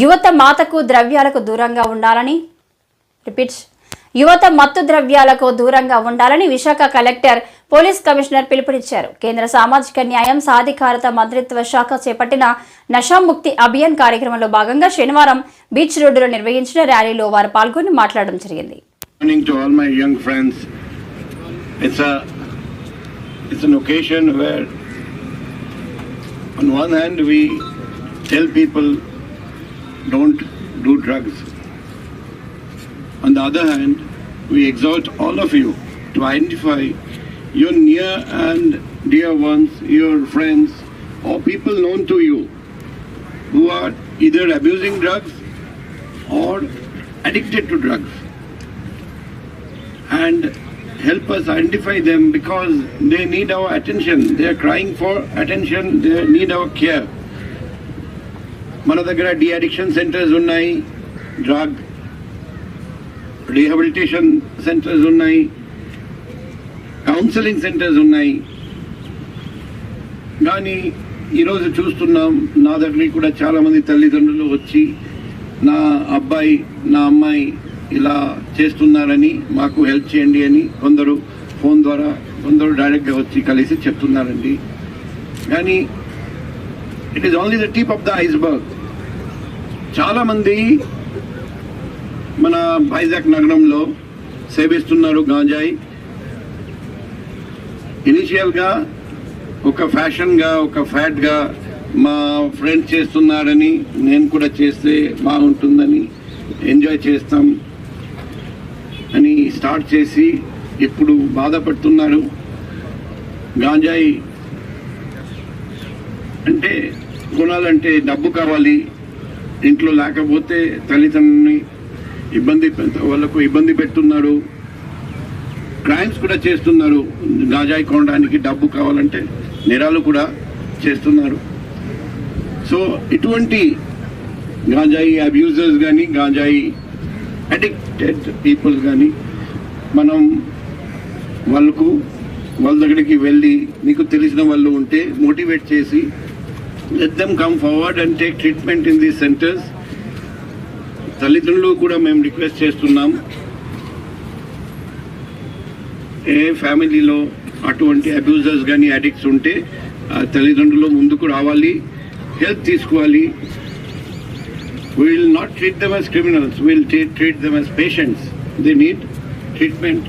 యువత మాతకు ద్రవ్యాలకు దూరంగా ఉండాలని రిపీట్స్. యువత మత్తు ద్రవ్యాలకు దూరంగా ఉండాలని విశాఖ కలెక్టర్ పోలీస్ కమిషనర్ పిలుపునిచ్చారు. కేంద్ర సామాజిక న్యాయం సాధికారత మంత్రిత్వ శాఖ చేపట్టిన నషాముక్తి అభియాన్ కార్యక్రమంలో భాగంగా శనివారం బీచ్ రోడ్డులో నిర్వహించిన ర్యాలీలో వారు పాల్గొని మాట్లాడడం జరిగింది. It's an occasion where on one hand we tell people don't do drugs. On the other hand, we exhort all of you to identify your near and dear ones, your friends, or people known to you who are either abusing drugs or addicted to drugs and help us identify them because they need our attention. They are crying for attention. They need our care. మన దగ్గర de addiction centres ఉన్నాయి drug rehabilitation centres ఉన్నాయి counselling centres ఉన్నాయి. కానీ ఈరోజు చూస్తున్నాం నా దగ్గరికి కూడా చాలామంది తల్లిదండ్రులు వచ్చి నా అబ్బాయి నా అమ్మాయి ఇలా చేస్తున్నారని మాకు హెల్ప్ చేయండి అని కొందరు ఫోన్ ద్వారా కొందరు డైరెక్ట్గా వచ్చి కలిసి చెప్తున్నారండి. కానీ it is only the tip of the iceberg చాలామంది మన వైజాగ్ నగరంలో సేవిస్తున్నారు గాంజాయి. ఇనిషియల్గా ఒక ఫ్యాషన్గా ఒక ఫ్యాట్గా మా ఫ్రెండ్ చేస్తున్నారని నేను కూడా చేస్తే బాగుంటుందని ఎంజాయ్ చేస్తాం అని స్టార్ట్ చేసి ఇప్పుడు బాధపడుతున్నారు. గాంజాయి అంటే కొనాలంటే డబ్బు కావాలి. ఇంట్లో లేకపోతే తల్లిదండ్రులని ఇబ్బంది వాళ్ళకు ఇబ్బంది పెడుతున్నారు. క్రైమ్స్ కూడా చేస్తున్నారు. గాంజాయి కొనడానికి డబ్బు కావాలంటే నేరాలు కూడా చేస్తున్నారు. సో ఇటువంటి గాంజాయి అబ్యూజర్స్ కానీ గాంజాయి అడిక్టెడ్ పీపుల్ కానీ మనం వాళ్ళకు వాళ్ళ దగ్గరికి వెళ్ళి మీకు తెలిసిన వాళ్ళు ఉంటే మోటివేట్ చేసి let them come forward and take treatment in these centres తల్లిదండ్రులు కూడా మేము రిక్వెస్ట్ చేస్తున్నాం. ఏ ఫ్యామిలీలో అటువంటి అబ్యూజర్స్ కానీ అడిక్ట్స్ ఉంటే ఆ తల్లిదండ్రులు ముందుకు రావాలి హెల్ప్ తీసుకోవాలి. We'll not treat them as criminals will treat treat them as patients they need treatment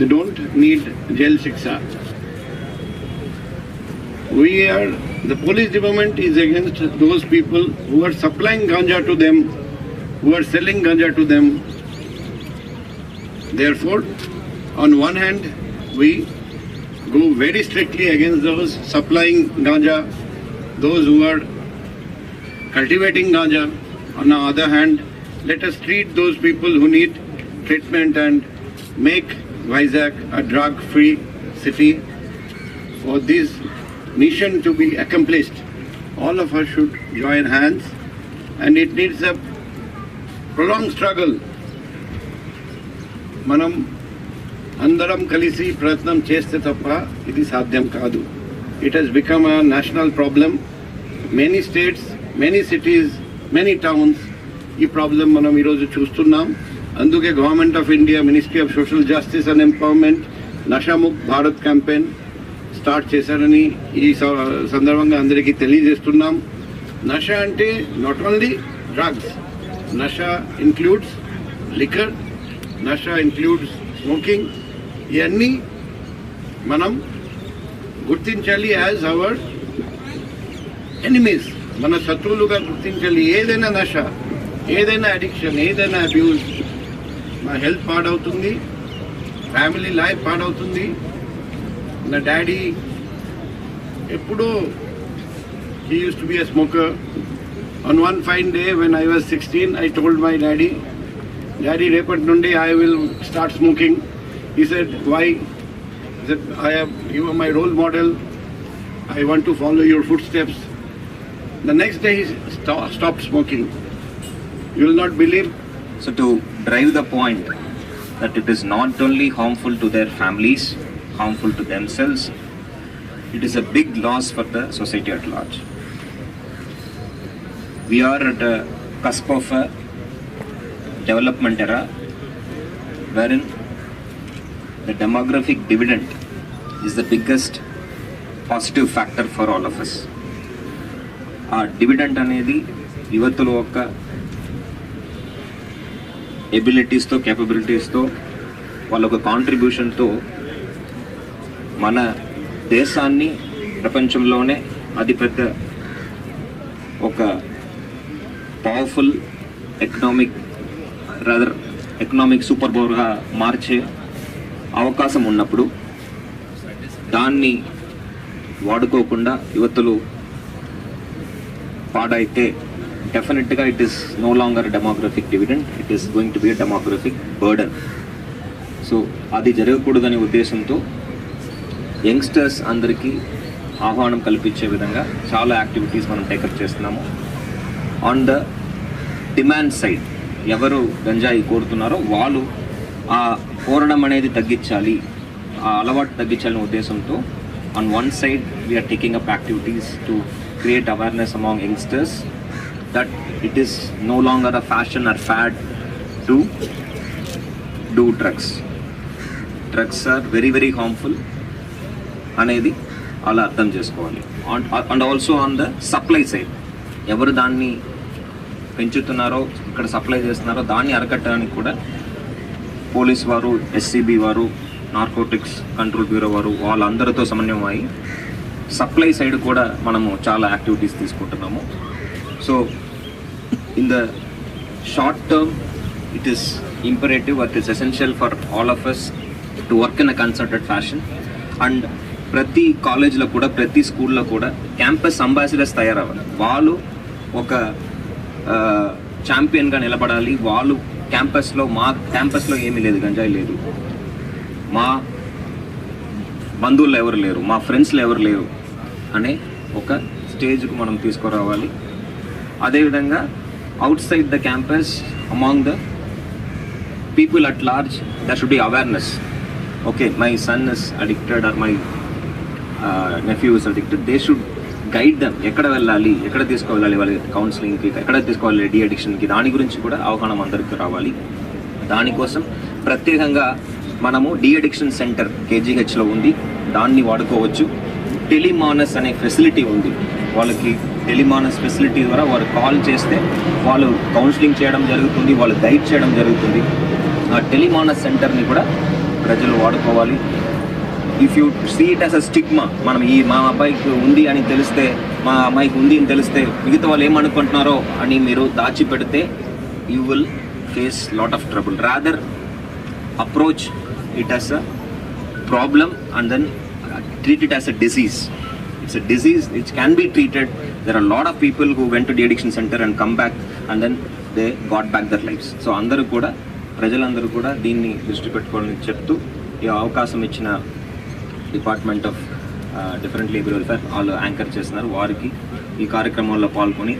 they don't need jail శిక్ష. We are, the police department is against those people who are supplying ganja to them, who are selling ganja to them. Therefore, on one hand, we go very strictly against those supplying ganja, those who are cultivating ganja. On the other hand, let us treat those people who need treatment and make Vizag a drug-free city. For this mission to be accomplished, all of us should join hands and it needs a prolonged struggle. మనం అందరం కలిసి ప్రయత్నం చేస్తే తప్ప ఇది సాధ్యం కాదు it has become a national problem many states many cities many towns ఈ ప్రాబ్లం మనం ఈరోజు చూస్తున్నాం అందుకే government of India ministry of social justice and empowerment Nasha Mukt Bharat campaign start చేశారని ఈ సందర్భంగా అందరికీ తెలియజేస్తున్నాం. నష అంటే not only drugs nasha includes liquor nasha includes smoking ఇవన్నీ మనం గుర్తించాలి యాజ్ అవర్ ఎనిమీస్ మన శత్రువులుగా గుర్తించాలి. ఏదైనా నష ఏదైనా అడిక్షన్ ఏదైనా అబ్యూస్ మన హెల్త్ పాడవుతుంది ఫ్యామిలీ లైఫ్ పాడవుతుంది. నా డాడీ ఎప్పుడూ he used to be a smoker on one fine day when I was sixteen I told my daddy daddy రేపటి నుండి I will start smoking he said why I you are my role model I want to follow your footsteps. The next day he sto- stopped smoking. You will not believe So to drive the point that it is not only harmful to their families, harmful to themselves, it is a big loss for the society at large. we are at a cusp of a development era wherein the demographic dividend is the biggest positive factor for all of us. ఆ dividend అనేది యువతుల యొక్క ఎబిలిటీస్తో కేపబిలిటీస్తో వాళ్ళ ఒక కాంట్రిబ్యూషన్తో మన దేశాన్ని ప్రపంచంలోనే అతిపెద్ద ఒక powerful economic rather economic super పవర్గా మార్చే అవకాశం ఉన్నప్పుడు దాన్ని వాడుకోకుండా యువతులు పాడైతే డెఫినెట్గా it is no longer demographic dividend it is going to be a demographic burden so అది జరగకూడదనే ఉద్దేశంతో యంగ్స్టర్స్ అందరికీ ఆహ్వానం కల్పించే విధంగా చాలా యాక్టివిటీస్ మనం టేకప్ చేస్తున్నాము. ఆన్ ద డిమాండ్ సైడ్ ఎవరు గంజాయి కోరుతున్నారో వాళ్ళు ఆ కోరడం అనేది తగ్గించాలి ఆ అలవాటు తగ్గించాలనే ఉద్దేశంతో on one side we're taking up activities to create awareness among youngsters that it is no longer a fashion or fad to do drugs drugs are very very harmful అనేది అలా అర్థం చేసుకోవాలి. And also on the supply side ఎవరు దాన్ని పెంచుతున్నారో ఇక్కడ supply చేస్తున్నారో దాన్ని అరకట్టడానికి కూడా పోలీస్ వారు ఎస్సీబీ వారు నార్కోటిక్స్ కంట్రోల్ బ్యూరో వారు వాళ్ళందరితో సమన్వయం సప్లై సైడ్ కూడా మనము చాలా యాక్టివిటీస్ తీసుకుంటున్నాము. So in the short term it is imperative it is essential for all of us to work in a concerted fashion and ప్రతి కాలేజ్లో కూడా ప్రతి స్కూల్లో కూడా క్యాంపస్ అంబాసిడర్స్ తయారవ్వాలి. వాళ్ళు ఒక ఛాంపియన్గా నిలబడాలి. వాళ్ళు క్యాంపస్లో మా క్యాంపస్లో ఏమీ లేదు గంజాయి లేదు. మా బంధువులు ఎవరు లేరు మా ఫ్రెండ్స్లో ఎవరు లేరు అనే ఒక స్టేజ్కు మనం తీసుకురావాలి. అదేవిధంగా outside the campus among the people at large there should be awareness okay my son is addicted or my nephew is they should guide them ఎక్కడ వెళ్ళాలి? ఎక్కడ తీసుకువెళ్ళాలి? వాళ్ళ కౌన్సిలింగ్కి ఎక్కడ తీసుకోవాలి డి అడిక్షన్కి దాని గురించి కూడా అవగాహన అందరికీ రావాలి. దానికోసం ప్రత్యేకంగా మనము డి అడిక్షన్ సెంటర్ కేజీహెచ్లో ఉంది. దాన్ని వాడుకోవచ్చు. టెలిమానస్ అనే ఫెసిలిటీ ఉంది. వాళ్ళకి టెలిమానస్ ఫెసిలిటీ ద్వారా వారు కాల్ చేస్తే వాళ్ళు కౌన్సిలింగ్ చేయడం జరుగుతుంది వాళ్ళు గైడ్ చేయడం జరుగుతుంది. ఆ టెలిమానస్ సెంటర్ని కూడా ప్రజలు వాడుకోవాలి. If you see it as a stigma మనం ఈ మా అబ్బాయికి ఉంది అని తెలిస్తే మా అమ్మాయికి ఉంది అని తెలిస్తే మిగతా వాళ్ళు ఏమనుకుంటున్నారో అని మీరు దాచిపెడితే you will face lot of trouble rather approach it as a problem and then treat it as a disease it's a disease it's can be treated there are lot of people who went to de addiction centre and come back and then they got back their lives so అందరూ కూడా ప్రజలందరూ కూడా దీన్ని దృష్టి పెట్టుకోవాలని చెప్తూ ఈ అవకాశం ఇచ్చిన department of different labour welfare వాళ్ళు యాంకర్ చేస్తున్నారు. వారికి ఈ కార్యక్రమంలో పాల్గొని